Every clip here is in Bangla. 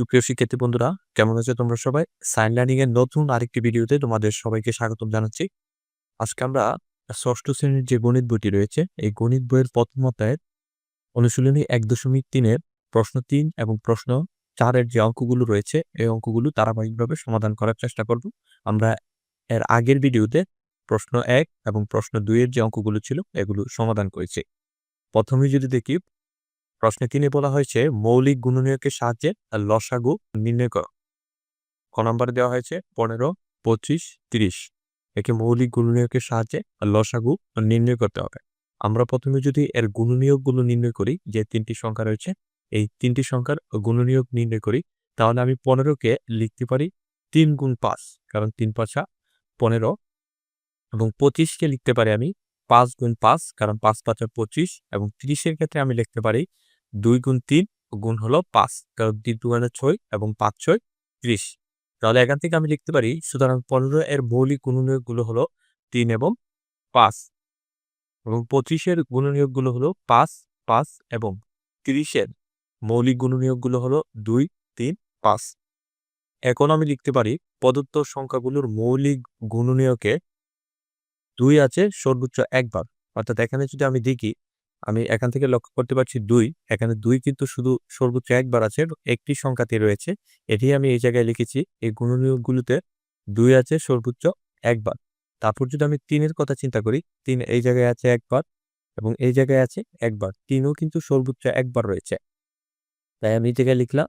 সুপ্রিয় শিক্ষার্থী বন্ধুরা, কেমন আছো তোমরা সবাই? সাইন লার্নিং এর নতুন আরেকটি ভিডিওতে তোমাদের সবাইকে স্বাগতম জানাচ্ছি। আজকে আমরা ষষ্ঠ শ্রেণির যে গণিত বইটি রয়েছে, এই গণিত বইয়ের প্রথম অধ্যায়ের অনুশীলনী এক দশমিক তিনের প্রশ্ন তিন এবং প্রশ্ন চারের যে অঙ্কগুলো রয়েছে, এই অঙ্কগুলো ধারাবাহিকভাবে সমাধান করার চেষ্টা করব। আমরা এর আগের ভিডিওতে প্রশ্ন এক এবং প্রশ্ন দুইয়ের যে অঙ্কগুলো ছিল, এগুলো সমাধান করেছি। প্রথমে যদি দেখি প্রশ্নে তিনে বলা হয়েছে, মৌলিক গুণনীয়কের সাহায্যে লসাগু নির্ণয় কর। ক নম্বরে দেওয়া হয়েছে, পনেরো, পঁচিশ, তিরিশ। একে মৌলিক গুণনীয়কের সাহায্যে লসাগু নির্ণয় করতে হবে। আমরা প্রথমে যদি এর গুণনীয়কগুলো নির্ণয় করি, যে তিনটি সংখ্যা রয়েছে, এই তিনটি সংখ্যার গুণনীয়ক নির্ণয় করি, তাহলে আমি পনেরোকে লিখতে পারি তিন গুণ পাঁচ, কারণ তিন পাঁচা পনেরো। এবং পঁচিশকে লিখতে পারি আমি পাঁচ গুণ পাঁচ, কারণ পাঁচ পাঁচা পঁচিশ, এবং তিরিশের ক্ষেত্রে আমি লিখতে পারি দুই গুণ তিন গুণ হলো পাঁচ, কারণ তিন দু মানে ছয় এবং পাঁচ ছয় ত্রিশ। তাহলে এখান থেকে আমি লিখতে পারি, সুতরাং পনেরো এর মৌলিক গুণনীয়কগুলো হলো তিন এবং পাঁচ। এবং পঁচিশের গুণনীয়কগুলো হলো পাঁচ পাঁচ এবং তিরিশের মৌলিক গুণনীয়কগুলো হলো দুই, তিন, পাঁচ। এখন আমি লিখতে পারি, প্রদত্ত সংখ্যাগুলোর মৌলিক গুণনীয়কে দুই আছে সর্বোচ্চ একবার। অর্থাৎ এখানে যদি আমি দেখি আমি এখান থেকে লক্ষ্য করতে পারছি দুই। এখানে দুই কিন্তু শুধু সর্বোচ্চ একবার আছে, একটি সংখ্যাতে রয়েছে। এটি আমি এই জায়গায় লিখেছি, এই গুণনীয়কগুলোতে দুই আছে সর্বোচ্চ একবার। তারপর যদি আমি তিনের কথা চিন্তা করি, তিন এই জায়গায় আছে একবার এবং এই জায়গায় আছে একবার। তিনও কিন্তু সর্বোচ্চ একবার রয়েছে। তাই আমি এই জায়গায় লিখলাম,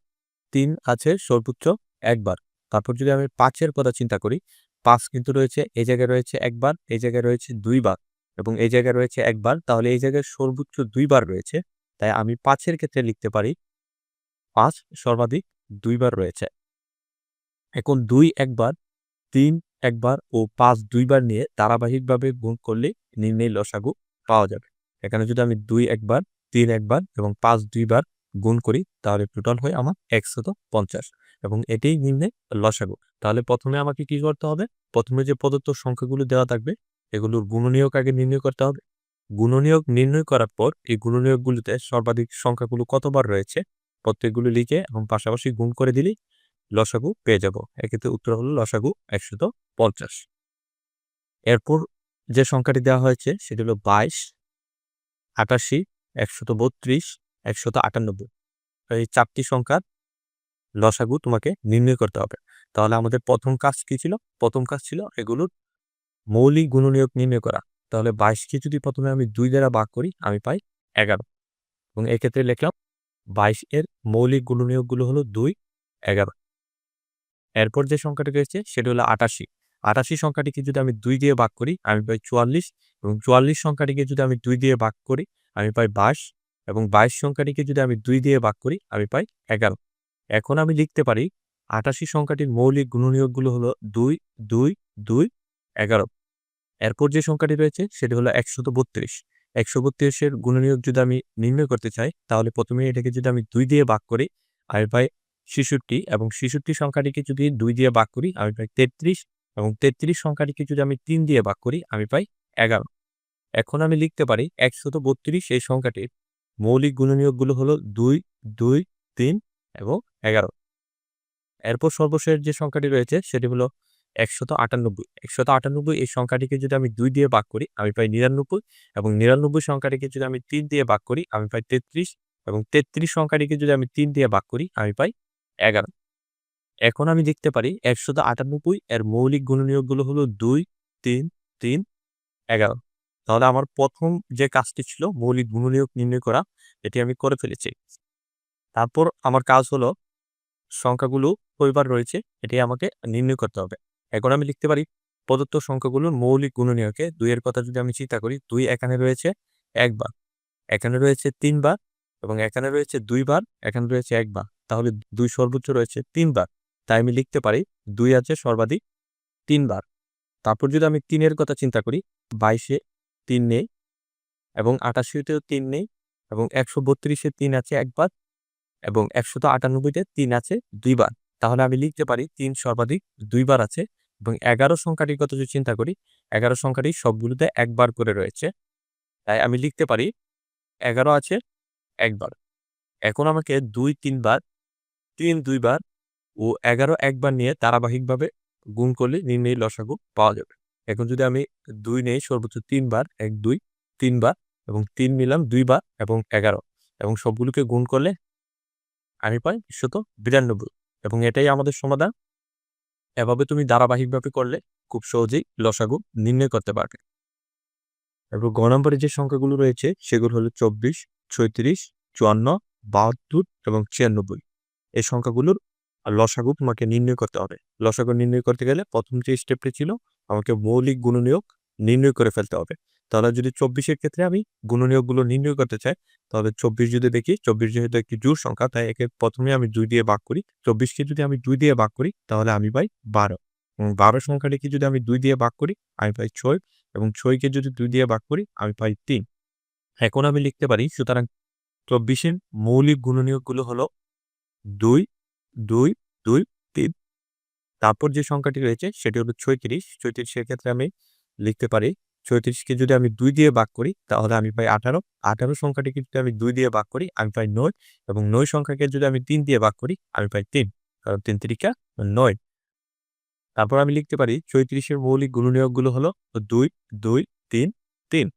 তিন আছে সর্বোচ্চ একবার। তারপর যদি আমি পাঁচের কথা চিন্তা করি, পাঁচ কিন্তু রয়েছে, এই জায়গায় রয়েছে একবার, এই জায়গায় রয়েছে দুইবার। এবং এই জায়গায় রয়েছে একবার, তাহলে এই জায়গায় সর্বোচ্চ দুইবার রয়েছে। তাই আমি পাঁচের ক্ষেত্রে লিখতে পারি। পাঁচ সর্বাধিক দুইবার রয়েছে। এখন দুই একবার, তিন একবার ও পাঁচ দুইবার নিয়ে ধারাবাহিকভাবে গুণ করলে নির্ণয় লসাগু পাওয়া যাবে। এখানে যদি আমি দুই একবার, তিন একবার এবং পাঁচ দুইবার গুণ করি, তাহলে টোটাল হয় আমার একশত পঞ্চাশ এবং এটাই নির্ণয় লসাগু। তাহলে প্রথমে আমাকে কি করতে হবে? প্রথমে যে প্রদত্ত সংখ্যাগুলো দেওয়া থাকবে এগুলোর গুণনীয়ক আগে নির্ণয় করতে হবে। গুণনীয়ক নির্ণয় করার পর এই গুণনীয়কগুলোতে সর্বাধিক সংখ্যাগুলো কতবার রয়েছে, প্রত্যেকগুলো লিখে এবং পাশাপাশি গুণ করে দিলেই লসাগু পেয়ে যাব। এক্ষেত্রে উত্তর হলো লসাগু একশত পঞ্চাশ। এরপর যে সংখ্যাটি দেওয়া হয়েছে সেটি হলো বাইশ, আটাশি, একশত বত্রিশ, একশত আটানব্বই। এই চারটি সংখ্যার লসাগু তোমাকে নির্ণয় করতে হবে। তাহলে আমাদের প্রথম কাজ কি ছিল? প্রথম কাজ ছিল এগুলোর মৌলিক গুণনীয়ক নির্ণয় করা। তাহলে বাইশকে যদি প্রথমে আমি দুই দ্বারা ভাগ করি, আমি পাই এগারো। এবং এক্ষেত্রে লিখলাম বাইশ এর মৌলিক গুণনীয়কগুলো হলো দুই, এগারো। এরপর যে সংখ্যাটি রয়েছে, সেটা হলো আটাশি। আটাশি সংখ্যাটিকে যদি আমি দুই দিয়ে ভাগ করি, আমি পাই চুয়াল্লিশ। এবং চুয়াল্লিশ সংখ্যাটিকে যদি আমি দুই দিয়ে ভাগ করি, আমি পাই বাইশ। এবং বাইশ সংখ্যাটিকে যদি আমি দুই দিয়ে ভাগ করি, আমি পাই এগারো। এখন আমি লিখতে পারি, আটাশি সংখ্যাটির মৌলিক গুণনীয়কগুলো হলো দুই দুই দুই এগারো। এরপর যে সংখ্যাটি রয়েছে, সেটি হলো একশত বত্রিশ। একশো বত্রিশের গুণনীয়ক যদি আমি নির্ণয় করতে চাই, তাহলে প্রথমে এটাকে যদি আমি দুই দিয়ে ভাগ করি, আমি পাই ছেষট্টি, এবং ছেষট্টি সংখ্যাটিকে যদি দুই দিয়ে ভাগ করি, আমি পাই তেত্রিশ, এবং তেত্রিশ সংখ্যাটিকে যদি আমি তিন দিয়ে ভাগ করি, আমি পাই এগারো। এখন আমি লিখতে পারি একশত বত্রিশ এই সংখ্যাটির মৌলিক গুণনীয়কগুলো হলো দুই দুই, তিন, এবং এগারো। এরপর সর্বশেষ যে সংখ্যাটি রয়েছে, সেটি হলো একশত আটানব্বই একশত আটানব্বই এই সংখ্যাটিকে যদি আমি দুই দিয়ে ভাগ করি, আমি পাই নিরানব্বই এবং নিরানব্বই সংখ্যাটিকে যদি আমি তিন দিয়ে ভাগ করি, আমি পাই তেত্রিশ এবং তেত্রিশ সংখ্যাটিকে যদি আমি তিন দিয়ে ভাগ করি, আমি পাই এগারো। এখন আমি দেখতে পারি একশত আটানব্বই এর মৌলিক গুণনীয়কগুলো হলো দুই, তিন তিন, এগারো। তাহলে আমার প্রথম যে কাজটি ছিল মৌলিক গুণনীয়ক নির্ণয় করা, এটি আমি করে ফেলেছি। তারপর আমার কাজ হলো সংখ্যাগুলো কয়বার রয়েছে, এটি আমাকে নির্ণয় করতে হবে। এখন আমি লিখতে পারি, প্রদত্ত সংখ্যাগুলোর মৌলিক গুণনীয়কে দুইয়ের কথা যদি আমি চিন্তা করি, দুই এখানে রয়েছে একবার এখানে রয়েছে তিনবার এবং এখানে রয়েছে দুইবার এখানে রয়েছে একবার তাহলে দুই সর্বোচ্চ রয়েছে তিনবার তাই আমি লিখতে পারি দুই আছে সর্বাধিক তিনবার তারপর যদি আমি তিনের কথা চিন্তা করি, বাইশে তিন নেই এবং আটাশিতেও তিন নেই এবং একশো বত্রিশে তিন আছে একবার এবং একশত আটানব্বইতে তিন আছে দুইবার তাহলে আমি লিখতে পারি তিন সর্বাধিক দুইবার আছে এবং এগারো সংখ্যাটির কথা যদি চিন্তা করি, এগারো সংখ্যাটি সবগুলোতে একবার করে রয়েছে। তাই আমি লিখতে পারি, এগারো আছে, একবার। এখন আমাকে দুই তিনবার তিন দুইবার ও এগারো একবার নিয়ে ধারাবাহিকভাবে গুণ করলে নির্ণয়ী লসাগু পাওয়া যাবে। এখন যদি আমি দুই নেই, সর্বোচ্চ তিনবার এক, দুই তিনবার এবং তিন নিলাম দুইবার এবং এগারো এবং সবগুলোকে গুণ করলে আমি পাই শত বিরানব্বই এবং এটাই আমাদের সমাধান। এভাবে তুমি ধারাবাহিকভাবে করলে খুব সহজেই লসাগু নির্ণয় করতে পারবে। এবং গ নম্বরে যে সংখ্যাগুলো রয়েছে, সেগুলো হলো চব্বিশ, ছয়ত্রিশ, চুয়ান্ন, বাহাত্তর এবং ছিয়ানব্বই। এই সংখ্যাগুলোর লসাগু তোমাকে নির্ণয় করতে হবে। লসাগু নির্ণয় করতে গেলে প্রথম যে স্টেপটি ছিল, আমাকে মৌলিক গুণনীয়ক নির্ণয় করে ফেলতে হবে। তাহলে যদি চব্বিশের ক্ষেত্রে আমি গুণনীয়কগুলো নির্ণয় করতে চাই, তাহলে চব্বিশ যদি দেখি, চব্বিশ যেহেতু একটি জোর সংখ্যা, তাই একে প্রথমে আমি দুই দিয়ে ভাগ করি। চব্বিশকে যদি আমি দুই দিয়ে ভাগ করি, তাহলে আমি পাই বারো। বারো সংখ্যাটিকে যদি আমি দুই দিয়ে ভাগ করি, আমি পাই ছয়। এবং ছয়কে যদি দুই দিয়ে ভাগ করি, আমি পাই তিন। এখন আমি লিখতে পারি, সুতরাং চব্বিশের মৌলিক গুণনীয়কগুলো হলো দুই দুই দুই, তিন। তারপর যে সংখ্যাটি রয়েছে, সেটি হলো ছয়ত্রিশ। ছয়ত্রিশের ক্ষেত্রে আমি লিখতে পারি ছয়ত্রিশকে যদি আমি দুই দিয়ে ভাগ করি, তাহলে আমি পাই আঠারো। আঠারো সংখ্যাটিকে যদি আমি দুই দিয়ে ভাগ করি, আমি পাই নয়। এবং নয় সংখ্যাকে যদি আমি তিন দিয়ে ভাগ করি, আমি পাই তিন। কারণ তিন তিরিকা নয়। তারপর আমি লিখতে পারি, চৈত্রিশের মৌলিক গুণনীয়কগুলো হলো দুই দুই, তিন তিন।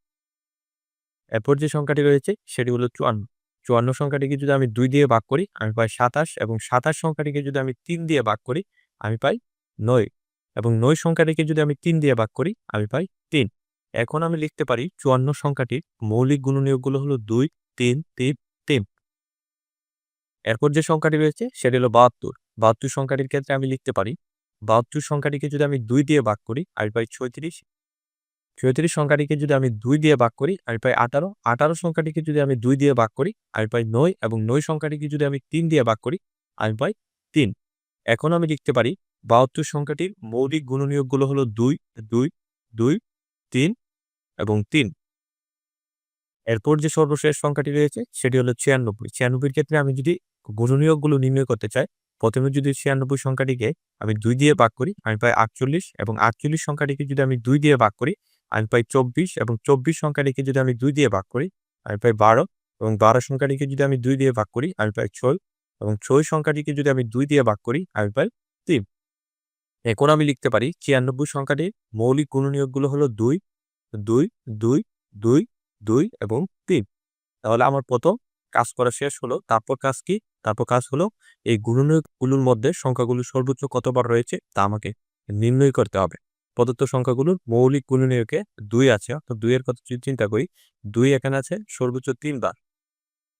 এরপর যে সংখ্যাটি রয়েছে, সেটি হলো চুয়ান্ন। চুয়ান্ন সংখ্যাটিকে যদি আমি দুই দিয়ে ভাগ করি, আমি পাই সাতাশ। এবং সাতাশ সংখ্যাটিকে যদি আমি তিন দিয়ে ভাগ করি, আমি পাই নয়। এবং নয় সংখ্যাটিকে যদি আমি তিন দিয়ে ভাগ করি, আমি পাই তিন। এখন আমি লিখতে পারি চুয়ান্ন সংখ্যাটির মৌলিক গুণনীয়কগুলো হলো দুই, তিন তিন তিন। এরপর যে সংখ্যাটি রয়েছে সেটি হলো বাহাত্তর। বাহাত্তর সংখ্যাটির ক্ষেত্রে আমি লিখতে পারি, বাহাত্তর সংখ্যাটিকে যদি আমি দুই দিয়ে ভাগ করি আমি পাই ছয়ত্রিশ ছয়ত্রিশ সংখ্যাটিকে যদি আমি দুই দিয়ে ভাগ করি আমি পাই আঠারো আঠারো সংখ্যাটিকে যদি আমি দুই দিয়ে ভাগ করি আমি পাই নয় এবং নয় সংখ্যাটিকে যদি আমি তিন দিয়ে ভাগ করি আমি পাই তিন। এখন আমি লিখতে পারি বাহাত্তর সংখ্যাটির মৌলিক গুণনীয়কগুলো হলো দুই দুই দুই, তিন এবং তিন। এরপর যে সর্বশেষ সংখ্যাটি রয়েছে, সেটি হলো ছিয়ানব্বই। ছিয়ানব্বইয়ের ক্ষেত্রে আমি যদি গুণনীয়কগুলো নির্ণয় করতে চাই, প্রথমে যদি ছিয়ানব্বই সংখ্যাটিকে আমি দুই দিয়ে ভাগ করি, আমি পাই আটচল্লিশ এবং আটচল্লিশ সংখ্যাটিকে যদি আমি দুই দিয়ে ভাগ করি, আমি পাই চব্বিশ এবং চব্বিশ সংখ্যাটিকে যদি আমি দুই দিয়ে ভাগ করি, আমি পাই বারো এবং বারো সংখ্যাটিকে যদি আমি দুই দিয়ে ভাগ করি, আমি পাই ছয় এবং ছয় সংখ্যাটিকে যদি আমি দুই দিয়ে ভাগ করি, আমি পাই তিন। এখন আমি লিখতে পারি ছিয়ানব্বই সংখ্যাটির মৌলিক গুণনীয়কগুলো হলো দুই দুই দুই দুই দুই এবং তিন। তাহলে আমার প্রথম কাজ করা শেষ হলো। তারপর কাজ কি? তারপর কাজ হলো এই গুণনীয়কগুলোর মধ্যে সংখ্যাগুলো সর্বোচ্চ কতবার রয়েছে তা আমাকে নির্ণয় করতে হবে। প্রদত্ত সংখ্যাগুলোর মৌলিক গুণনীয়কে দুই আছে, অর্থাৎ দুইয়ের কথা যদি চিন্তা করি, দুই এখানে আছে সর্বোচ্চ তিনবার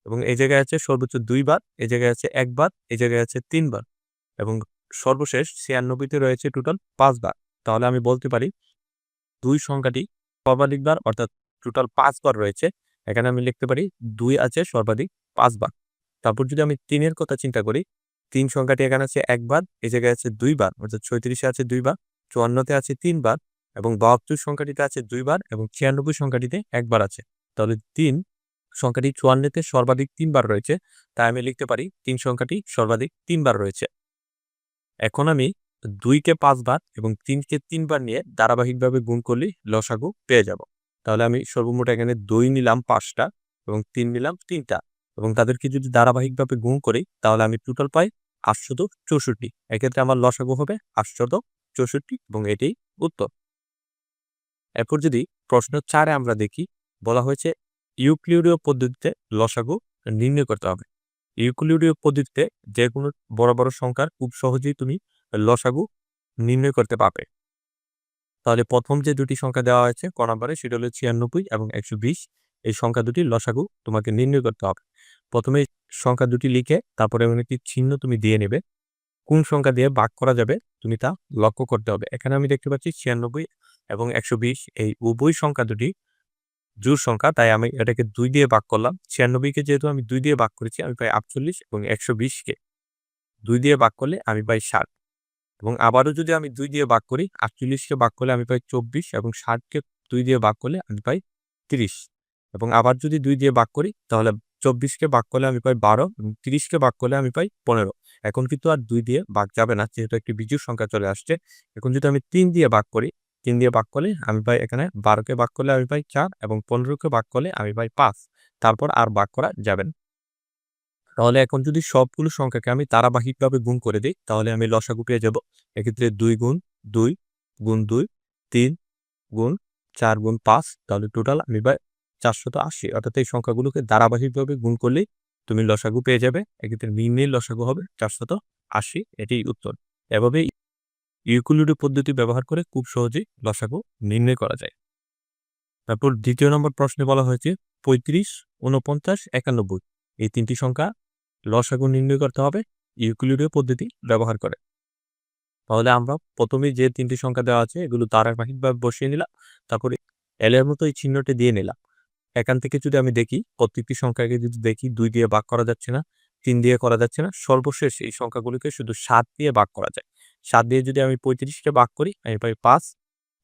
এবং এই জায়গায় আছে সর্বোচ্চ দুইবার, এই জায়গায় আছে একবার, এই জায়গায় আছে তিনবার এবং সর্বশেষ ছিয়ানব্বইতে রয়েছে টোটাল পাঁচবার। তাহলে আমি বলতে পারি দুই সংখ্যাটি সর্বাধিকবার অর্থাৎ টোটাল পাঁচবার রয়েছে। এখানে আমি লিখতে পারি দুই আছে সর্বাধিক পাঁচবার তারপর যদি আমি তিনের কথা চিন্তা করি, তিন সংখ্যাটি এখানে আছে একবার এই জায়গায় আছে দুইবার অর্থাৎ ছয়ত্রিশে আছে দুইবার চুয়ান্নতে আছে তিনবার এবং বাহাত্তর সংখ্যাটিতে আছে দুইবার এবং ছিয়ানব্বই সংখ্যাটিতে একবার আছে। তাহলে তিন সংখ্যাটি চুয়ান্নতে সর্বাধিক তিনবার রয়েছে, তাই আমি লিখতে পারি তিন সংখ্যাটি সর্বাধিক তিনবার রয়েছে। এখন আমি দুইকে পাঁচবার এবং তিনকে তিনবার নিয়ে ধারাবাহিকভাবে গুণ করলে লসাগু পেয়ে যাব। তাহলে আমি সর্বমোট এখানে দুই নিলাম পাঁচটা এবং তিন নিলাম তিনটা এবং তাদেরকে যদি ধারাবাহিকভাবে গুণ করি, তাহলে আমি টোটাল পাই আটশত চৌষট্টি। এক্ষেত্রে আমার লসাগু হবে আটশত চৌষট্টি এবং এটাই উত্তর। এরপর যদি প্রশ্ন চারে আমরা দেখি, বলা হয়েছে ইউক্লিডীয় পদ্ধতিতে লসাগু নির্ণয় করতে হবে। ইউক্লিডীয় পদ্ধতিতে যে কোনো বড় বড় সংখ্যার খুব সহজেই তুমি লসাগু নির্ণয় করতে পারবে। তাহলে প্রথম যে দুটি সংখ্যা দেওয়া হয়েছে, ক নাম্বারে সেটা হলো ছিয়ানব্বই এবং একশো বিশ। এই সংখ্যা দুটি লসাগু তোমাকে নির্ণয় করতে হবে। প্রথমে সংখ্যা দুটি লিখে তারপরে এমন একটি চিহ্ন তুমি দিয়ে নেবে। কোন সংখ্যা দিয়ে ভাগ করা যাবে, তুমি তা লক্ষ্য করতে হবে। এখানে আমি দেখতে পাচ্ছি ছিয়ানব্বই এবং একশো বিশ। এই উভয় সংখ্যা দুটি জোর সংখ্যা, তাই আমি এটাকে দুই দিয়ে ভাগ করলাম। ছিয়ানব্বইকে যেহেতু আমি দুই দিয়ে ভাগ করেছি, আমি পাই আটচল্লিশ এবং একশো বিশকে দুই দিয়ে ভাগ করলে আমি পাই ষাট। এবং আবারও যদি আমি দুই দিয়ে ভাগ করি আটচল্লিশকে ভাগ করলে আমি পাই চব্বিশ এবং ষাটকে দুই দিয়ে ভাগ করলে আমি পাই তিরিশ। এবং আবার যদি দুই দিয়ে ভাগ করি, তাহলে চব্বিশকে ভাগ করলে আমি পাই বারো এবং তিরিশকে ভাগ করলে আমি পাই পনেরো। এখন কিন্তু আর দুই দিয়ে ভাগ যাবে না, যেহেতু একটি বিজুর সংখ্যা চলে আসছে। এখন যদি আমি তিন দিয়ে ভাগ করি, তিন দিয়ে ভাগ করলে আমি পাই এখানে বারোকে ভাগ করলে আমি পাই চার এবং পনেরোকে ভাগ করলে আমি পাই পাঁচ। তারপর আর ভাগ করা যাবে না। তাহলে এখন যদি সবগুলো সংখ্যাকে আমি ধারাবাহিকভাবে গুণ করে দিই, তাহলে আমি লসাগু পেয়ে যাব। এক্ষেত্রে দুই গুণ দুই গুণ দুই তিন গুণ চার গুণ পাঁচ, তাহলে টোটাল আমি বা চারশত আশি। অর্থাৎ এই সংখ্যাগুলোকে ধারাবাহিকভাবে গুণ করলেই তুমি লসাগু পেয়ে যাবে। এক্ষেত্রে নির্ণয় লসাগু হবে চারশত আশি এটি উত্তর। এভাবে ইউকুলিডি পদ্ধতি ব্যবহার করে খুব সহজেই লসাগু নির্ণয় করা যায়। তারপর দ্বিতীয় নম্বর প্রশ্নে বলা হয়েছে, পঁয়ত্রিশ উনপঞ্চাশ একানব্বই। এই তিনটি সংখ্যা লসাগু নির্ণয় করতে হবে, ইউক্লিডীয় পদ্ধতি ব্যবহার করে। তাহলে আমরা প্রথমে যে তিনটি সংখ্যা দেওয়া আছে, এগুলো ধারাবাহিকভাবে বসিয়ে নিলাম, তারপরে এলের মতো এই চিহ্নটি দিয়ে নিলাম। এখান থেকে যদি আমি দেখি, প্রত্যেকটি সংখ্যাকে যদি দেখি, দুই দিয়ে ভাগ করা যাচ্ছে না, তিন দিয়ে করা যাচ্ছে না, সর্বশেষ এই সংখ্যাগুলিকে শুধু সাত দিয়ে ভাগ করা যায়। সাত দিয়ে যদি আমি পঁয়ত্রিশকে ভাগ করি, আমি পাই পাঁচ,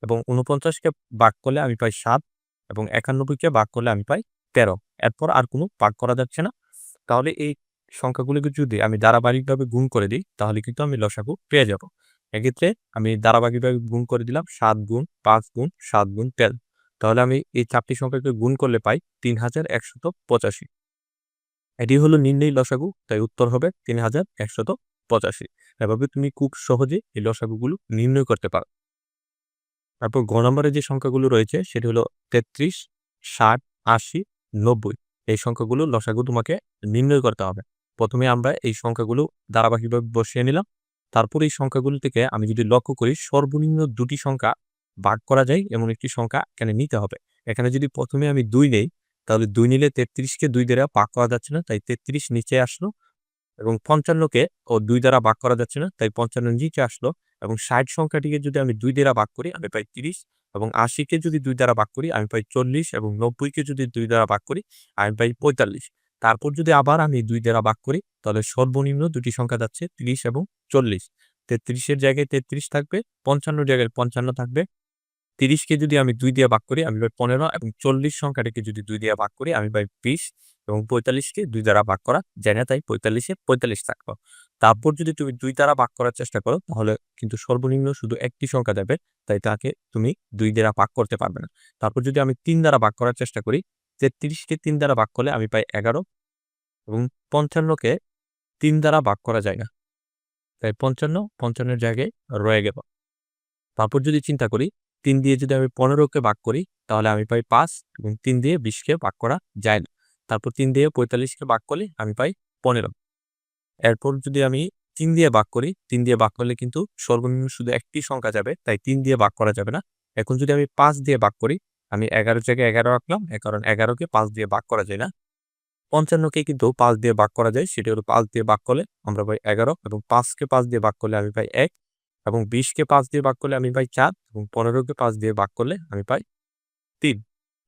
এবং উনপঞ্চাশকে ভাগ করলে আমি পাই সাত, এবং একানব্বইকে ভাগ করলে আমি পাই তেরো। এরপর আর কোনো ভাগ করা যাচ্ছে না। তাহলে এই সংখ্যাগুলিকে যদি আমি ধারাবাহিকভাবে গুণ করে দিই, তাহলে কিন্তু আমি লসাগু পেয়ে যাব। এক্ষেত্রে আমি ধারাবাহিকভাবে গুণ করে দিলাম সাত গুণ, পাঁচ গুণ, সাত গুণ, তেরো। তাহলে আমি এই চারটি সংখ্যাকে গুণ করলে পাই তিন হাজার একশত পঁচাশি। এটি হলো নির্ণয় লসাগু, তাই উত্তর হবে তিন হাজার একশত পঁচাশি। এভাবে তুমি খুব সহজে এই লসাগুগুলো নির্ণয় করতে পারো। তারপর গ নম্বরে যে সংখ্যাগুলো রয়েছে, সেটি হলো তেত্রিশ, ষাট, আশি, নব্বই। এই সংখ্যাগুলো লসাগু তোমাকে নির্ণয় করতে হবে। প্রথমে আমরা এই সংখ্যাগুলো ধারাবাহিকভাবে বসিয়ে নিলাম। তারপর এই সংখ্যাগুলো থেকে আমি যদি লক্ষ্য করি, সর্বনিম্ন দুটি সংখ্যা ভাগ করা যায় এমন একটি সংখ্যা এখানে নিতে হবে। এখানে যদি প্রথমে আমি দুই নেই, তাহলে দুই নিলে তেত্রিশকে দুই দ্বারা ভাগ করা যাচ্ছে না, তাই তেত্রিশ নিচে আসলো এবং পঞ্চান্নকে ও দুই দ্বারা ভাগ করা যাচ্ছে না, তাই পঞ্চান্ন নিচে আসলো এবং ষাট সংখ্যাটিকে যদি আমি দুই দ্বারা ভাগ করি, আমি পাই তিরিশ এবং আশিকে যদি দুই দ্বারা ভাগ করি, আমি পাই চল্লিশ এবং নব্বইকে যদি দুই দ্বারা ভাগ করি, আমি পাই পঁয়তাল্লিশ। তারপর যদি আবার আমি দুই দ্বারা ভাগ করি, তাহলে সর্বনিম্ন দুটি সংখ্যা যাচ্ছে তিরিশ এবং চল্লিশ। তেত্রিশের জায়গায় তেত্রিশ থাকবে, পঞ্চান্ন জায়গায় পঞ্চান্ন থাকবে। তিরিশকে যদি আমি দুই দিয়ে ভাগ করি, আমি পাই পনেরো এবং চল্লিশ সংখ্যাটিকে যদি দুই দিয়ে ভাগ করি, আমি পাই বিশ এবং পঁয়তাল্লিশকে দুই দ্বারা ভাগ করা যায় না, তাই পঁয়তাল্লিশে পঁয়তাল্লিশ থাকব। তারপর যদি তুমি দুই দ্বারা ভাগ করার চেষ্টা করো, তাহলে কিন্তু সর্বনিম্ন শুধু একটি সংখ্যা দেবে তাই তাকে তুমি দুই দ্বারা ভাগ করতে পারবে না। তারপর যদি আমি তিন দ্বারা ভাগ করার চেষ্টা করি তেত্রিশকে তিন দ্বারা ভাগ করলে আমি পাই এগারো এবং পঞ্চান্নকে তিন দ্বারা ভাগ করা যায় না। তাই পঞ্চান্ন, পঞ্চান্নের জায়গায় রয়ে গেল। তারপর যদি চিন্তা করি, তিন দিয়ে যদি আমি পনেরোকে ভাগ করি, তাহলে আমি পাই পাঁচ এবং তিন দিয়ে বিশকে ভাগ করা যায় না। তারপর তিন দিয়ে পঁয়তাল্লিশকে ভাগ করলে আমি পাই পনেরো। এরপর যদি আমি তিন দিয়ে ভাগ করি, তিন দিয়ে ভাগ করলে কিন্তু সর্বনিম্ন শুধু একটি সংখ্যা যাবে, তাই তিন দিয়ে ভাগ করা যাবে না। এখন যদি আমি পাঁচ দিয়ে ভাগ করি আমি এগারো জায়গায় এগারো রাখলাম কারণ এগারোকে পাঁচ দিয়ে ভাগ করা যায় না। পঞ্চান্নকে কিন্তু পাঁচ দিয়ে ভাগ করা যায়, সেটি হলো পাঁচ দিয়ে ভাগ করলে আমরা পাই এগারো এবং পাঁচকে পাঁচ দিয়ে ভাগ করলে আমি পাই এক এবং বিশকে পাঁচ দিয়ে ভাগ করলে আমি পাই চার এবং পনেরোকে পাঁচ দিয়ে ভাগ করলে আমি পাই তিন।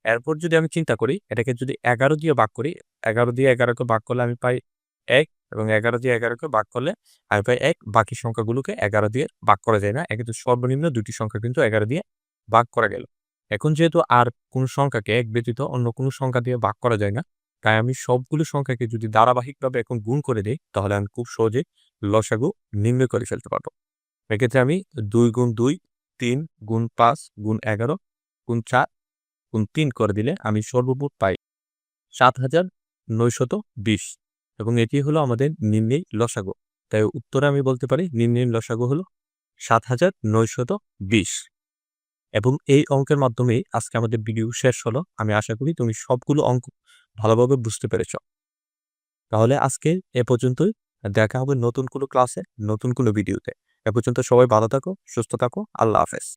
এরপর যদি আমি চিন্তা করি, এটাকে যদি এগারো দিয়ে ভাগ করি, এগারো দিয়ে এগারোকে ভাগ করলে আমি পাই এক এবং এগারো দিয়ে এগারোকে ভাগ করলে আমি পাই এক, বাকি সংখ্যাগুলোকে এগারো দিয়ে ভাগ করা যায় না। কিন্তু সর্বনিম্ন দুটি সংখ্যা কিন্তু এগারো দিয়ে ভাগ করা গেল। এখন যেহেতু আর কোনো সংখ্যাকে এক ব্যতীত অন্য কোনো সংখ্যা দিয়ে ভাগ করা যায় না, তাই আমি সবগুলো সংখ্যাকে যদি ধারাবাহিকভাবে এখন গুণ করে দিই, তাহলে আমি খুব সহজে লসাগু নির্ণয় করে ফেলতে পারব। এক্ষেত্রে আমি দুই গুণ দুই, তিন গুণ পাঁচ গুণ এগারো গুণ চার গুণ তিন করে দিলে আমি সর্বমোট পাই সাত হাজার নয়শত বিশ। এবং এটি হলো আমাদের নির্ণয় লসাগু। তাই উত্তরে আমি বলতে পারি নির্ণয় লসাগু হলো সাত হাজার নয়শত বিশ। এবং এই অঙ্কের মাধ্যমেই আজকে আমাদের ভিডিও শেষ হলো। আমি আশা করি তুমি সবগুলো অঙ্ক ভালোভাবে বুঝতে পেরেছ। তাহলে আজকে এ পর্যন্তই। দেখা হবে নতুন কোনো ক্লাসে নতুন কোনো ভিডিওতে এ পর্যন্ত সবাই ভালো থাকো, সুস্থ থাকো। আল্লাহ হাফেজ।